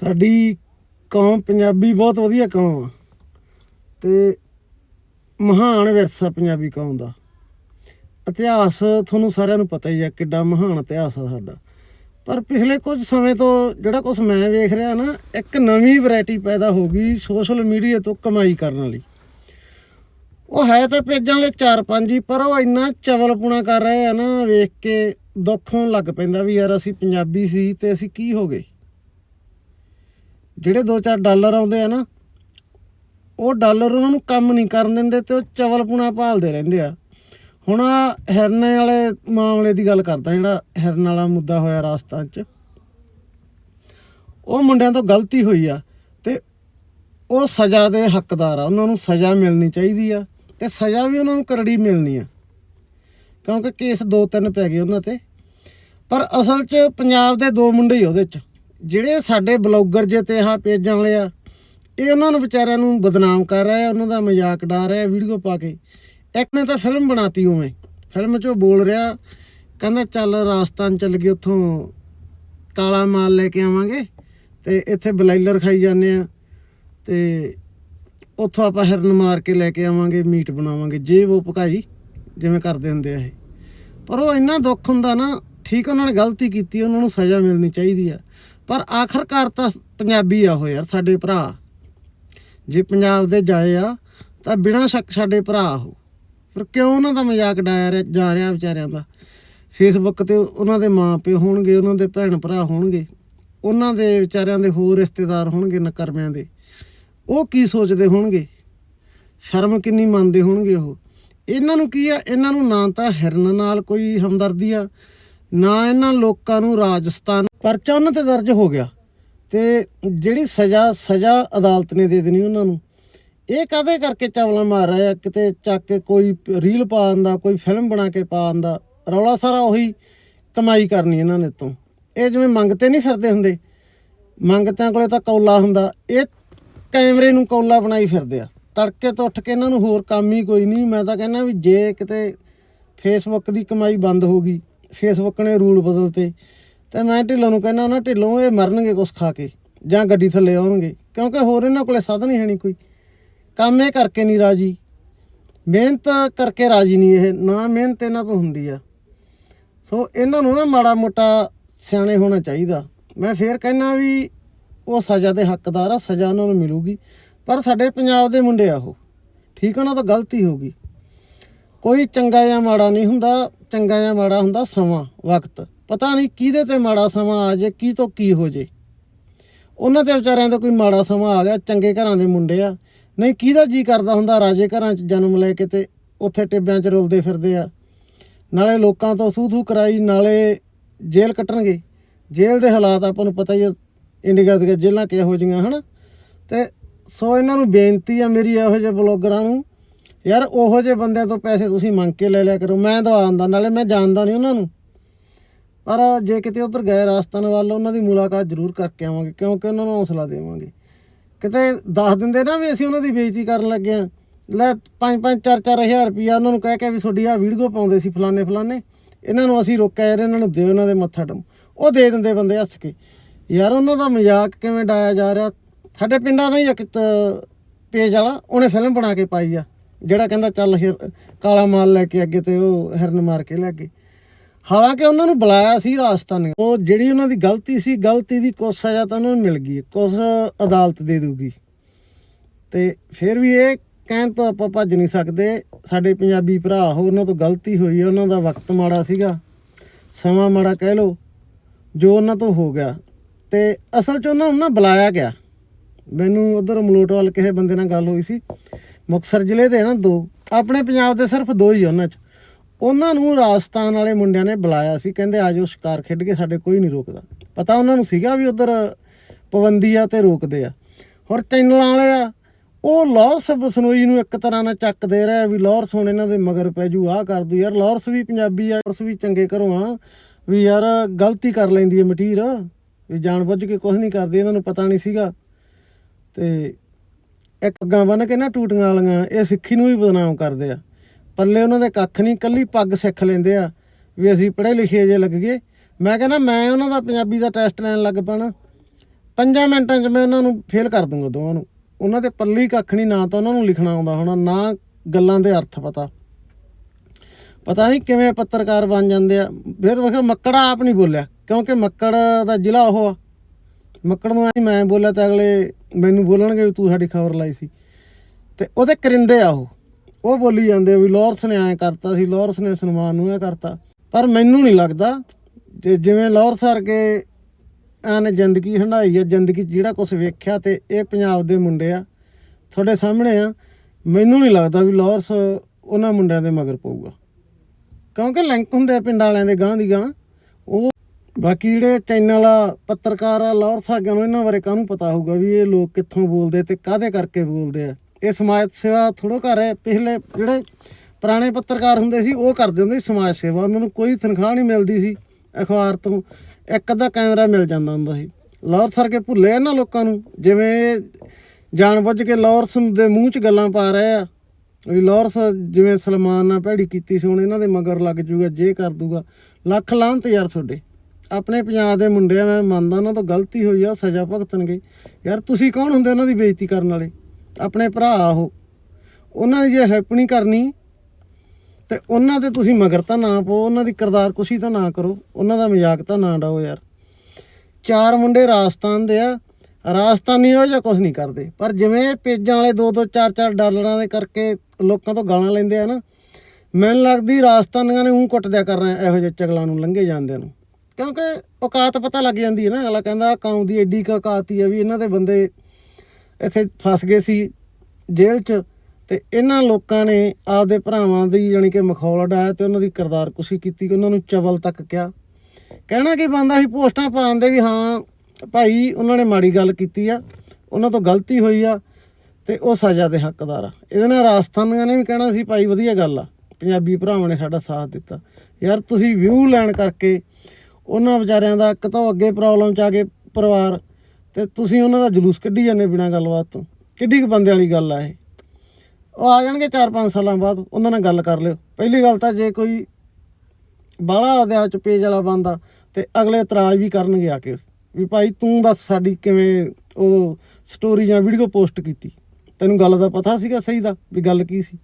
ਸਾਡੀ ਕੌਮ ਪੰਜਾਬੀ ਬਹੁਤ ਵਧੀਆ ਕੌਮ ਆ। ਤੇ ਮਹਾਨ ਵਿਰਸਾ ਪੰਜਾਬੀ ਕੌਮ ਦਾ। ਇਤਿਹਾਸ ਤੁਹਾਨੂੰ ਸਾਰਿਆਂ ਨੂੰ ਪਤਾ ਹੀ ਆ ਕਿੱਡਾ ਮਹਾਨ ਇਤਿਹਾਸ ਆ ਸਾਡਾ। ਪਰ ਪਿਛਲੇ ਕੁਝ ਸਮੇਂ ਤੋਂ ਜਿਹੜਾ ਕੁਝ ਮੈਂ ਵੇਖ ਰਿਹਾ ਨਾ, ਇੱਕ ਨਵੀਂ ਵੈਰਾਈਟੀ ਪੈਦਾ ਹੋ ਗਈ ਸੋਸ਼ਲ ਮੀਡੀਆ ਤੋਂ ਕਮਾਈ ਕਰਨ ਵਾਲੀ। ਉਹ ਹੈ ਤਾਂ ਪੇਜਾਂ ਦੇ ਚਾਰ ਪੰਜ ਹੀ, ਪਰ ਉਹ ਇੰਨਾ ਚਵਲਪੁਣਾ ਕਰ ਰਹੇ ਆ ਨਾ, ਵੇਖ ਕੇ ਦੁੱਖ ਹੋਣ ਲੱਗ ਪੈਂਦਾ ਵੀ ਯਾਰ ਅਸੀਂ ਪੰਜਾਬੀ ਸੀ ਤੇ ਅਸੀਂ ਕੀ ਹੋ ਗਏ? ਜਿਹੜੇ 2-4 ਡਾਲਰ ਆਉਂਦੇ ਆ ਨਾ, ਉਹ ਡਾਲਰ ਉਹਨਾਂ ਨੂੰ ਕੰਮ ਨਹੀਂ ਕਰਨ ਦਿੰਦੇ ਤੇ ਉਹ ਚਵਲਪੁਣਾ ਭਾਲਦੇ ਰਹਿੰਦੇ ਆ। ਹੁਣ ਆਹ ਹਿਰਨੇ ਵਾਲੇ ਮਾਮਲੇ ਦੀ ਗੱਲ ਕਰਦਾ, ਜਿਹੜਾ ਹਿਰਨ ਵਾਲਾ ਮੁੱਦਾ ਹੋਇਆ ਰਾਜਸਥਾਨ 'ਚ। ਉਹ ਮੁੰਡਿਆਂ ਤੋਂ ਗਲਤੀ ਹੋਈ ਆ ਤੇ ਉਹ ਸਜ਼ਾ ਦੇ ਹੱਕਦਾਰ ਆ, ਉਹਨਾਂ ਨੂੰ ਸਜ਼ਾ ਮਿਲਣੀ ਚਾਹੀਦੀ ਆ ਤੇ ਸਜ਼ਾ ਵੀ ਉਹਨਾਂ ਨੂੰ ਕਰੜੀ ਮਿਲਣੀ ਆ, ਕਿਉਂਕਿ ਕੇਸ ਦੋ ਤਿੰਨ ਪੈ ਗਏ ਉਹਨਾਂ ਤੇ। ਪਰ ਅਸਲ 'ਚ ਪੰਜਾਬ ਦੇ ਦੋ ਮੁੰਡੇ ਹੀ ਉਹਦੇ 'ਚ। ਜਿਹੜੇ ਸਾਡੇ ਬਲੌਗਰ ਜੇ ਤੇ ਆਹ ਪੇਜਾਂ ਵਾਲੇ ਆ, ਇਹ ਉਹਨਾਂ ਨੂੰ ਵਿਚਾਰਿਆਂ ਨੂੰ ਬਦਨਾਮ ਕਰ ਰਿਹਾ ਉਹਨਾਂ ਦਾ ਮਜ਼ਾਕ ਉਡਾ ਰਿਹਾ ਵੀਡੀਓ ਪਾ ਕੇ। ਇੱਕ ਨੇ ਤਾਂ ਫਿਲਮ ਬਣਾਤੀ ਉਵੇਂ, ਫਿਲਮ 'ਚ ਉਹ ਬੋਲ ਰਿਹਾ, ਕਹਿੰਦਾ ਚੱਲ ਰਾਜਸਥਾਨ ਚੱਲ ਗਏ ਉੱਥੋਂ, ਕਾਲਾ ਮਾਲ ਲੈ ਕੇ ਆਵਾਂਗੇ ਤੇ ਇੱਥੇ ਬਲਾਈਲਰ ਖਾਈ ਜਾਂਦੇ ਆ ਤੇ ਉੱਥੋਂ ਆਪਾਂ ਹਿਰਨ ਮਾਰ ਕੇ ਲੈ ਕੇ ਆਵਾਂਗੇ, ਮੀਟ ਬਣਾਵਾਂਗੇ ਜੇ ਉਹ ਪਕਾਈ ਜਿਵੇਂ ਕਰਦੇ ਹੁੰਦੇ ਆ ਇਹ। ਪਰ ਉਹ ਇੰਨਾ ਦੁੱਖ ਹੁੰਦਾ ਨਾ, ਠੀਕ ਉਹਨਾਂ ਨੇ ਗਲਤੀ ਕੀਤੀ, ਉਹਨਾਂ ਨੂੰ ਸਜ਼ਾ ਮਿਲਣੀ ਚਾਹੀਦੀ ਆ। ਪਰ ਆਖਰਕਾਰ ਤਾਂ ਪੰਜਾਬੀ ਆ ਉਹ ਯਾਰ, ਸਾਡੇ ਭਰਾ। ਜੇ ਪੰਜਾਬ ਦੇ ਜਾਏ ਆ, ਤਾਂ ਬਿਨਾਂ ਸ਼ੱਕ ਸਾਡੇ ਭਰਾ ਉਹ। ਪਰ ਕਿਉਂ ਉਹਨਾਂ ਦਾ ਮਜ਼ਾਕ ਡਾਇਆ ਰਿਹਾ- ਜਾ ਰਿਹਾ ਵਿਚਾਰਿਆਂ ਦਾ? ਫੇਸਬੁੱਕ ਤੇ ਉਹਨਾਂ ਦੇ ਮਾਪੇ ਹੋਣਗੇ, ਉਹਨਾਂ ਦੇ ਭੈਣ ਭਰਾ ਹੋਣਗੇ। ਉਹਨਾਂ ਦੇ ਵਿਚਾਰਿਆਂ ਦੇ ਹੋਰ ਰਿਸ਼ਤੇਦਾਰ ਹੋਣਗੇ ਨਕਰਮਿਆਂ ਦੇ। ਉਹ ਕੀ ਸੋਚਦੇ ਹੋਣਗੇ? ਸ਼ਰਮ ਕਿੰਨੀ ਮੰਨਦੇ ਹੋਣਗੇ ਉਹ? ਇਹਨਾਂ ਨੂੰ ਕੀ ਆ? ਇਹਨਾਂ ਨੂੰ ਨਾ ਤਾਂ ਹਿਰਨ ਨਾਲ ਕੋਈ ਹਮਦਰਦੀ ਆ ਨਾ ਇਹਨਾਂ ਲੋਕਾਂ ਨੂੰ ਰਾਜਸਥਾਨ ਪਰਚਾ ਉਹਨਾਂ ਤੇ ਦਰਜ ਹੋ ਗਿਆ ਤੇ ਜਿਹੜੀ ਸਜ਼ਾ ਸਜ਼ਾ ਅਦਾਲਤ ਨੇ ਦੇ ਦੇਣੀ ਉਹਨਾਂ ਨੂੰ, ਇਹ ਕਾਦੇ ਕਰਕੇ ਚਾਵਲਾਂ ਮਾਰ ਰਹੇ ਆ ਕਿਤੇ ਚੱਕ ਕੇ ਕੋਈ ਰੀਲ ਪਾ ਆਂਦਾ ਕੋਈ ਫਿਲਮ ਬਣਾ ਕੇ ਪਾ ਆਂਦਾ ਰੌਲਾ ਸਾਰਾ ਉਹੀ ਕਮਾਈ ਕਰਨੀ ਇਹਨਾਂ ਨੇ ਤੋਂ ਇਹ ਜਿਵੇਂ ਮੰਗਤੇ ਨਹੀਂ ਫਿਰਦੇ ਹੁੰਦੇ। ਮੰਗਤਿਆਂ ਕੋਲੇ ਤਾਂ ਕੌਲਾ ਹੁੰਦਾ। ਇਹ ਕੈਮਰੇ ਨੂੰ ਕੌਲਾ ਬਣਾਈ ਫਿਰਦੇ ਆ। ਤੜਕੇ ਤੋਂ ਉੱਠ ਕੇ ਇਹਨਾਂ ਨੂੰ ਹੋਰ ਕੰਮ ਹੀ ਕੋਈ ਨਹੀਂ। ਮੈਂ ਤਾਂ ਕਹਿੰਦਾ ਵੀ ਜੇ ਕਿਤੇ ਫੇਸਬੁੱਕ ਦੀ ਕਮਾਈ ਬੰਦ ਹੋ ਗਈ ਫੇਸਬੁੱਕ ਨੇ ਰੂਲ ਬਦਲਤੇ। ਤੇ ਮੈਂ ਢਿੱਲੋਂ ਨੂੰ ਕਹਿੰਦਾ, ਉਹਨਾਂ ਢਿੱਲੋਂ ਇਹ ਮਰਨਗੇ ਕੁਛ ਖਾ ਕੇ, ਜਾਂ ਗੱਡੀ ਥੱਲੇ ਆਉਣਗੇ। ਕਿਉਂਕਿ ਹੋਰ ਇਹਨਾਂ ਕੋਲੇ ਸਾਧਨ ਹੀ ਹੈ ਨਹੀਂ ਕੋਈ। ਕੰਮ ਇਹ ਕਰਕੇ ਨਹੀਂ ਰਾਜੀ। ਮਿਹਨਤ ਕਰਕੇ ਰਾਜੀ ਨਹੀਂ ਇਹ। ਨਾ ਮਿਹਨਤ ਇਹਨਾਂ ਤੋਂ ਹੁੰਦੀ ਆ। ਸੋ ਇਹਨਾਂ ਨੂੰ ਨਾ ਮਾੜਾ ਮੋਟਾ ਸਿਆਣੇ ਹੋਣਾ ਚਾਹੀਦਾ। ਮੈਂ ਫੇਰ ਕਹਿੰਦਾ ਵੀ ਉਹ ਸਜ਼ਾ ਦੇ ਹੱਕਦਾਰ ਆ, ਸਜ਼ਾ ਉਹਨਾਂ ਨੂੰ ਮਿਲੂਗੀ। ਪਰ ਸਾਡੇ ਪੰਜਾਬ ਦੇ ਮੁੰਡੇ ਆ ਉਹ। ਠੀਕ ਉਹਨਾਂ ਤੋਂ ਗਲਤੀ ਹੋ ਗਈ। ਕੋਈ ਚੰਗਾ ਜਾਂ ਮਾੜਾ ਨਹੀਂ ਹੁੰਦਾ, ਚੰਗਾ ਜਾਂ ਮਾੜਾ ਹੁੰਦਾ ਸਮਾਂ, ਵਕਤ। ਪਤਾ ਨਹੀਂ ਕਿਹਦੇ ਤੇ ਮਾੜਾ ਸਮਾਂ ਆ ਜੇ, ਕੀ ਤੋਂ ਕੀ ਹੋ ਜੇ। ਉਹਨਾਂ 'ਤੇ ਵਿਚਾਰਿਆਂ ਦਾ ਕੋਈ ਮਾੜਾ ਸਮਾਂ ਆ ਗਿਆ, ਚੰਗੇ ਘਰਾਂ ਦੇ ਮੁੰਡੇ ਆ। ਨਹੀਂ, ਕਿਹਦਾ ਜੀ ਕਰਦਾ ਹੁੰਦਾ ਰਾਜੇ ਘਰਾਂ 'ਚ ਜਨਮ ਲੈ ਕੇ ਤੇ ਉੱਥੇ ਟਿੱਬਿਆਂ 'ਚ ਰੁਲਦੇ ਫਿਰਦੇ ਆ। ਨਾਲੇ ਲੋਕਾਂ ਤੋਂ ਸੂ ਥੂ ਕਰਾਈ, ਨਾਲੇ ਜੇਲ੍ਹ ਕੱਟਣਗੇ। ਜੇਲ੍ਹ ਦੇ ਹਾਲਾਤ ਆਪਾਂ ਨੂੰ ਪਤਾ ਹੀ ਆ, ਇੰਡੀਆ ਦੀਆਂ ਜੇਲ੍ਹਾਂ ਕਿਹੋ ਜਿਹੀਆਂ, ਹਨ? ਤੇ ਸੋ ਇਹਨਾਂ ਨੂੰ ਬੇਨਤੀ ਆ ਮੇਰੀ ਇਹੋ ਜਿਹੇ ਬਲੌਗਰਾਂ ਨੂੰ ਯਾਰ ਉਹੋ ਜਿਹੇ ਬੰਦਿਆਂ ਤੋਂ ਪੈਸੇ ਤੁਸੀਂ ਮੰਗ ਕੇ ਲੈ ਲਿਆ ਕਰੋ, ਮੈਂ ਦਵਾਉਂਦਾ ਨਾਲੇ ਮੈਂ ਜਾਣਦਾ ਨਹੀਂ ਉਹਨਾਂ ਨੂੰ। ਪਰ ਜੇ ਕਿਤੇ ਉਧਰ ਗਏ ਰਾਜਸਥਾਨ ਵੱਲ, ਉਹਨਾਂ ਦੀ ਮੁਲਾਕਾਤ ਜ਼ਰੂਰ ਕਰਕੇ ਆਵਾਂਗੇ, ਕਿਉਂਕਿ ਉਹਨਾਂ ਨੂੰ ਹੌਸਲਾ ਦੇਵਾਂਗੇ। ਕਿਤੇ ਦੱਸ ਦਿੰਦੇ ਨਾ ਵੀ ਅਸੀਂ ਉਹਨਾਂ ਦੀ ਬੇਇੱਜ਼ਤੀ ਕਰਨ ਲੱਗੇ ਆ ਲੈ 5-5 4-4000 ਰੁਪਈਆ ਉਹਨਾਂ ਨੂੰ ਕਹਿ ਕੇ ਵੀ ਤੁਹਾਡੀ ਆ ਵੀਡੀਓ ਪਾਉਂਦੇ ਸੀ ਫਲਾਣੇ ਫਲਾਣੇ। ਇਹਨਾਂ ਨੂੰ ਅਸੀਂ ਰੋਕਿਆ, ਯਾਰ ਇਹਨਾਂ ਨੂੰ ਦਿਓ, ਇਹਨਾਂ ਦੇ ਮੱਥਾ ਟਮ ਉਹ ਦੇ ਦਿੰਦੇ ਬੰਦੇ ਹੱਸ ਕੇ। ਯਾਰ ਉਹਨਾਂ ਦਾ ਮਜ਼ਾਕ ਕਿਵੇਂ ਡਾਇਆ ਜਾ ਰਿਹਾ? ਸਾਡੇ ਪਿੰਡਾਂ ਦਾ ਹੀ ਇੱਕ ਪੇਜ ਵਾਲਾ, ਉਹਨੇ ਫਿਲਮ ਬਣਾ ਕੇ ਪਾਈ ਆ। ਜਿਹੜਾ ਕਹਿੰਦਾ ਚੱਲ ਹਿਰ- ਕਾਲਾ ਮਾਲ ਲੈ ਕੇ ਅੱਗੇ ਤੇ ਉਹ ਹਿਰਨ ਮਾਰ ਕੇ ਲੈ ਗਏ। ਹਾਲਾਂਕਿ ਉਹਨਾਂ ਨੂੰ ਬੁਲਾਇਆ ਸੀ ਰਾਜਸਥਾਨ ਨੇ। ਉਹ ਜਿਹੜੀ ਉਹਨਾਂ ਦੀ ਗਲਤੀ ਸੀ, ਗਲਤੀ ਦੀ ਕੁਛ ਸਜ਼ਾ ਤਾਂ ਉਹਨਾਂ ਨੂੰ ਮਿਲ ਗਈ, ਕੁਛ ਅਦਾਲਤ ਦੇ ਦੂਗੀ ਤੇ ਫਿਰ ਵੀ ਇਹ ਕਹਿਣ ਤੋਂ ਆਪਾਂ ਭੱਜ ਨਹੀਂ ਸਕਦੇ, ਸਾਡੇ ਪੰਜਾਬੀ ਭਰਾ ਹੋ ਉਹਨਾਂ ਤੋਂ ਗਲਤੀ ਹੋਈ ਹੈ ਉਹਨਾਂ ਦਾ ਵਕਤ ਮਾੜਾ ਸੀਗਾ। ਸਮਾਂ ਮਾੜਾ ਕਹਿ ਲਓ, ਜੋ ਉਹਨਾਂ ਤੋਂ ਹੋ ਗਿਆ। ਤੇ ਅਸਲ 'ਚ ਉਹਨਾਂ ਨੂੰ ਨਾ ਬੁਲਾਇਆ ਗਿਆ। ਮੈਨੂੰ ਉਧਰ ਮਲੋਟ ਵੱਲ ਕਿਸੇ ਬੰਦੇ ਨਾਲ ਗੱਲ ਹੋਈ ਸੀ। ਮੁਕਤਸਰ ਜ਼ਿਲ੍ਹੇ ਦੇ ਨਾ ਦੋ, ਆਪਣੇ ਪੰਜਾਬ ਦੇ ਸਿਰਫ ਦੋ ਹੀ ਆ ਉਹਨਾਂ 'ਚ। ਉਹਨਾਂ ਨੂੰ ਰਾਜਸਥਾਨ ਵਾਲੇ ਮੁੰਡਿਆਂ ਨੇ ਬੁਲਾਇਆ ਸੀ, ਕਹਿੰਦੇ ਆਜੋ ਸ਼ਿਕਾਰ ਖੇਡ ਕੇ ਸਾਡੇ ਕੋਈ ਨਹੀਂ ਰੋਕਦਾ। ਪਤਾ ਉਹਨਾਂ ਨੂੰ ਸੀਗਾ ਵੀ ਉਧਰ ਪਾਬੰਦੀ ਆ ਤੇ ਰੋਕਦੇ ਆ। ਹੋਰ ਚੈਨਲਾਂ ਵਾਲੇ ਆ, ਉਹ ਲਾਹੌਰਸ ਬਸਨੋਈ ਨੂੰ ਇੱਕ ਤਰ੍ਹਾਂ ਨਾਲ ਚੱਕਦੇ ਰਿਹਾ ਵੀ ਲਾਹੌਰਸ ਹੁਣ ਇਹਨਾਂ ਦੇ ਮਗਰ ਪੈ ਜੂ, ਆਹ ਕਰ ਦੂ। ਯਾਰ ਲਾਹੌਰਸ ਵੀ ਪੰਜਾਬੀ ਆ ਲਾਹੌਰਸ ਵੀ ਚੰਗੇ ਘਰੋਂ ਆ, ਵੀ ਯਾਰ ਗਲਤੀ ਕਰ ਲੈਂਦੀ ਹੈ ਮਟੀਰ, ਵੀ ਜਾਣ ਬੁੱਝ ਕੇ ਕੁਝ ਨਹੀਂ ਕਰਦੀ, ਇਹਨਾਂ ਨੂੰ ਪਤਾ ਨਹੀਂ ਸੀਗਾ। ਤੇ ਇੱਕ ਪੱਗਾਂ ਬੰਨ ਕੇ ਨਾ ਟੂਟੀਆਂ ਵਾਲੀਆਂ, ਇਹ ਸਿੱਖੀ ਨੂੰ ਵੀ ਬਦਨਾਮ ਕਰਦੇ ਆ। ਪੱਲੇ ਉਹਨਾਂ ਦੇ ਕੱਖ ਨਹੀਂ ਕੱਲੀ ਪੱਗ ਸਿੱਖ ਲੈਂਦੇ ਆ ਵੀ ਅਸੀਂ ਪੜ੍ਹੇ ਲਿਖੇ ਜੇ ਲੱਗ ਗਏ। ਮੈਂ ਕਹਿੰਦਾ, ਮੈਂ ਉਹਨਾਂ ਦਾ ਪੰਜਾਬੀ ਦਾ ਟੈਸਟ ਲੈਣ ਲੱਗ ਪੈਣਾ। ਪੰਜਾਂ ਮਿੰਟਾਂ 'ਚ ਮੈਂ ਉਹਨਾਂ ਨੂੰ ਫੇਲ ਕਰ ਦੂੰਗਾ ਦੋਵਾਂ ਨੂੰ। ਉਹਨਾਂ ਦੇ ਪੱਲੀ ਕੱਖ ਨਹੀਂ, ਨਾ ਤਾਂ ਉਹਨਾਂ ਨੂੰ ਲਿਖਣਾ ਆਉਂਦਾ ਹੋਣਾ, ਨਾ ਗੱਲਾਂ ਦੇ ਅਰਥ ਪਤਾ। ਪਤਾ ਨਹੀਂ ਕਿਵੇਂ ਪੱਤਰਕਾਰ ਬਣ ਜਾਂਦੇ ਆ। ਫਿਰ ਵੇਖੋ ਮੱਕੜ ਆਪ ਨਹੀਂ ਬੋਲਿਆ, ਕਿਉਂਕਿ ਮੱਕੜ ਦਾ ਜ਼ਿਲ੍ਹਾ ਉਹ ਆ। ਮੱਕੜ ਨੂੰ ਐ ਮੈਂ ਬੋਲਿਆ ਤਾਂ ਅਗਲੇ ਮੈਨੂੰ ਬੋਲਣਗੇ ਵੀ ਤੂੰ ਸਾਡੀ ਖਬਰ ਲਾਈ ਸੀ। ਤੇ ਉਹਦੇ ਕਰਿੰਦੇ ਆ ਉਹ। ਉਹ ਬੋਲੀ ਜਾਂਦੇ ਆ ਵੀ ਲਾਰੈਂਸ ਨੇ ਐਂ ਕਰਤਾ ਸੀ, ਲਾਰੈਂਸ ਨੇ ਸਨਮਾਨ ਨੂੰ ਇਹ ਕਰਤਾ। ਪਰ ਮੈਨੂੰ ਨਹੀਂ ਲੱਗਦਾ ਜੇ ਜਿਵੇਂ ਲਾਰੈਂਸ ਵਰਗੇ ਆਨੇ ਜ਼ਿੰਦਗੀ ਹੰਡਾਈ ਆ, ਜ਼ਿੰਦਗੀ 'ਚ ਜਿਹੜਾ ਕੁਝ ਵੇਖਿਆ ਤੇ ਇਹ ਪੰਜਾਬ ਦੇ ਮੁੰਡੇ ਆ, ਤੁਹਾਡੇ ਸਾਹਮਣੇ ਆ, ਮੈਨੂੰ ਨਹੀਂ ਲੱਗਦਾ ਵੀ ਲਾਰੈਂਸ ਉਹਨਾਂ ਮੁੰਡਿਆਂ ਦੇ ਮਗਰ ਪਊਗਾ। ਕਿਉਂਕਿ ਲਿੰਕ ਹੁੰਦੇ ਆ ਪਿੰਡ ਵਾਲਿਆਂ ਦੇ ਗਾਂ ਦੀ ਗਾਂ ਬਾਕੀ ਜਿਹੜੇ ਚੈਨਲ ਆ, ਪੱਤਰਕਾਰ ਆ, ਲਾਹੌਰ ਸਾਗਿਆਂ ਨੂੰ ਇਹਨਾਂ ਬਾਰੇ ਕਾਹਨੂੰ ਪਤਾ ਹੋਊਗਾ ਵੀ ਇਹ ਲੋਕ ਕਿੱਥੋਂ ਬੋਲਦੇ ਤੇ ਕਾਹਦੇ ਕਰਕੇ ਬੋਲਦੇ ਆ। ਇਹ ਸਮਾਜ ਸੇਵਾ ਥੋੜੋ ਘਰ ਹੈ, ਪਿਛਲੇ ਜਿਹੜੇ ਪੁਰਾਣੇ ਪੱਤਰਕਾਰ ਹੁੰਦੇ ਸੀ, ਉਹ ਕਰਦੇ ਹੁੰਦੇ ਸੀ ਸਮਾਜ ਸੇਵਾ, ਉਹਨਾਂ ਨੂੰ ਕੋਈ ਤਨਖਾਹ ਨਹੀਂ ਮਿਲਦੀ ਸੀ ਅਖਬਾਰ ਤੋਂ, ਇੱਕ ਅੱਧਾ ਕੈਮਰਾ ਮਿਲ ਜਾਂਦਾ ਹੁੰਦਾ ਸੀ। ਲਾਹੌਰ ਸਰ ਕੇ ਭੁੱਲੇ ਇਹਨਾਂ ਲੋਕਾਂ ਨੂੰ, ਜਿਵੇਂ ਜਾਣਬੁੱਝ ਕੇ ਲਾਹੌਰਸ ਦੇ ਮੂੰਹ 'ਚ ਗੱਲਾਂ ਪਾ ਰਹੇ ਆ, ਵੀ ਲਾਰਸ ਜਿਵੇਂ ਸਲਮਾਨ ਨਾਲ ਭੈੜੀ ਕੀਤੀ ਸੀ, ਹੁਣ ਇਹਨਾਂ ਦੇ ਮਗਰ ਲੱਗ ਜੂਗਾ, ਜੇ ਕਰ ਦੂਗਾ, ਲੱਖ ਲਾਂਤ ਯਾਰ ਤੁਹਾਡੇ। ਆਪਣੇ ਪੰਜਾਬ ਦੇ ਮੁੰਡੇ ਆ ਮੈਂ ਮੰਨਦਾ ਉਹਨਾਂ ਤੋਂ ਗਲਤੀ ਹੋਈ ਆ ਉਹ ਸਜ਼ਾ ਭੁਗਤਣਗੇ। ਯਾਰ ਤੁਸੀਂ ਕੌਣ ਹੁੰਦੇ ਉਹਨਾਂ ਦੀ ਬੇਇੱਜ਼ਤੀ ਕਰਨ ਵਾਲੇ? ਆਪਣੇ ਭਰਾ ਉਹ। ਉਹਨਾਂ ਦੀ ਜੇ ਹੈਲਪ ਨਹੀਂ ਕਰਨੀ, ਤੇ ਉਹਨਾਂ ਤੇ ਤੁਸੀਂ ਮਗਰ ਤਾਂ ਨਾ ਪਾਓ, ਉਹਨਾਂ ਦੀ ਕਿਰਦਾਰ ਕੁਸ਼ੀ ਤਾਂ ਨਾ ਕਰੋ, ਉਹਨਾਂ ਦਾ ਮਜ਼ਾਕ ਤਾਂ ਨਾ ਡਾਓ ਯਾਰ। ਚਾਰ ਮੁੰਡੇ ਰਾਜਸਥਾਨ ਦੇ ਆ, ਰਾਜਸਥਾਨੀ ਉਹ ਜਾਂ ਕੁਝ ਨਹੀਂ ਕਰਦੇ। ਪਰ ਜਿਵੇਂ ਪੇਜਾਂ ਵਾਲੇ 2-2 4-4 ਡਾਲਰਾਂ ਦੇ ਕਰਕੇ ਲੋਕਾਂ ਤੋਂ ਗਾਲਾਂ ਲੈਂਦੇ ਆ ਨਾ, ਮੈਨੂੰ ਲੱਗਦੀ ਰਾਜਸਥਾਨੀਆਂ ਨੇ ਉਹ ਕੁੱਟ ਦਿਆ ਕਰਨਾ, ਇਹੋ ਜਿਹੇ ਚਗਲਾਂ ਨੂੰ, ਲੰਘੇ ਜਾਂਦਿਆਂ ਨੂੰ। ਕਿਉਂਕਿ ਔਕਾਤ ਪਤਾ ਲੱਗ ਜਾਂਦੀ ਹੈ ਨਾ, ਅਗਲਾ ਕਹਿੰਦਾ ਕੌਮ ਦੀ ਐਡੀ ਕੁ ਔਕਾਤ ਆ ਵੀ ਇਹਨਾਂ ਦੇ ਬੰਦੇ ਇੱਥੇ ਫਸ ਗਏ ਸੀ ਜੇਲ੍ਹ 'ਚ ਤੇ ਇਹਨਾਂ ਲੋਕਾਂ ਨੇ ਆਪਦੇ ਭਰਾਵਾਂ ਦੀ ਯਾਨੀ ਕਿ ਮਖੌਲ ਉਡਾਇਆ ਤੇ ਉਹਨਾਂ ਦੀ ਕਿਰਦਾਰ ਕੁਸ਼ੀ ਕੀਤੀ ਕਿ ਉਹਨਾਂ ਨੂੰ ਚਵਲ ਤੱਕ ਕਿਹਾ। ਕਹਿਣਾ ਕੀ ਬੰਦਾ ਸੀ, ਪੋਸਟਾਂ ਪਾਉਂਦੇ ਵੀ ਹਾਂ, ਭਾਈ ਉਹਨਾਂ ਨੇ ਮਾੜੀ ਗੱਲ ਕੀਤੀ ਆ, ਉਹਨਾਂ ਤੋਂ ਗਲਤੀ ਹੋਈ ਆ ਤੇ ਉਹ ਸਜ਼ਾ ਦੇ ਹੱਕਦਾਰ ਆ। ਇਹਦੇ ਨਾਲ ਰਾਜਸਥਾਨੀਆਂ ਨੇ ਵੀ ਕਹਿਣਾ ਸੀ, ਭਾਈ ਵਧੀਆ ਗੱਲ ਆ, ਪੰਜਾਬੀ ਭਰਾਵਾਂ ਨੇ ਸਾਡਾ ਸਾਥ ਦਿੱਤਾ। ਯਾਰ ਤੁਸੀਂ ਵਿਊ ਲੈਣ ਕਰਕੇ ਉਹਨਾਂ ਵਿਚਾਰਿਆਂ ਦਾ ਇੱਕ ਤਾਂ ਅੱਗੇ ਪ੍ਰੋਬਲਮ ਚ ਆ ਗਏ ਪਰਿਵਾਰ ਤੇ ਤੁਸੀਂ ਉਹਨਾਂ ਦਾ ਜਲੂਸ ਕੱਢੀ ਜਾਂਦੇ ਬਿਨਾਂ ਗੱਲਬਾਤ ਤੋਂ। ਕਿੱਡੀ ਕੁ ਬੰਦੇ ਵਾਲੀ ਗੱਲ ਆ ਇਹ। ਉਹ ਆ ਜਾਣਗੇ 4-5 ਸਾਲਾਂ ਬਾਅਦ, ਉਹਨਾਂ ਨਾਲ ਗੱਲ ਕਰ ਲਿਓ। ਪਹਿਲੀ ਗੱਲ ਤਾਂ ਜੇ ਕੋਈ ਬਾਲਾ ਉਹਦੇ ਵਿੱਚ ਪੇਜ ਵਾਲਾ ਬੰਦਾ ਤੇ ਅਗਲੇ ਇਤਰਾਜ਼ ਵੀ ਕਰਨਗੇ ਆ ਕੇ। ਵੀ ਭਾਈ ਤੂੰ ਦੱਸ ਸਾਡੀ ਕਿਵੇਂ ਉਹ ਸਟੋਰੀ ਜਾਂ ਵੀਡੀਓ ਪੋਸਟ ਕੀਤੀ। ਤੈਨੂੰ ਗੱਲ ਦਾ ਪਤਾ ਸੀਗਾ ਸਹੀ ਦਾ ਵੀ ਗੱਲ ਕੀ ਸੀ।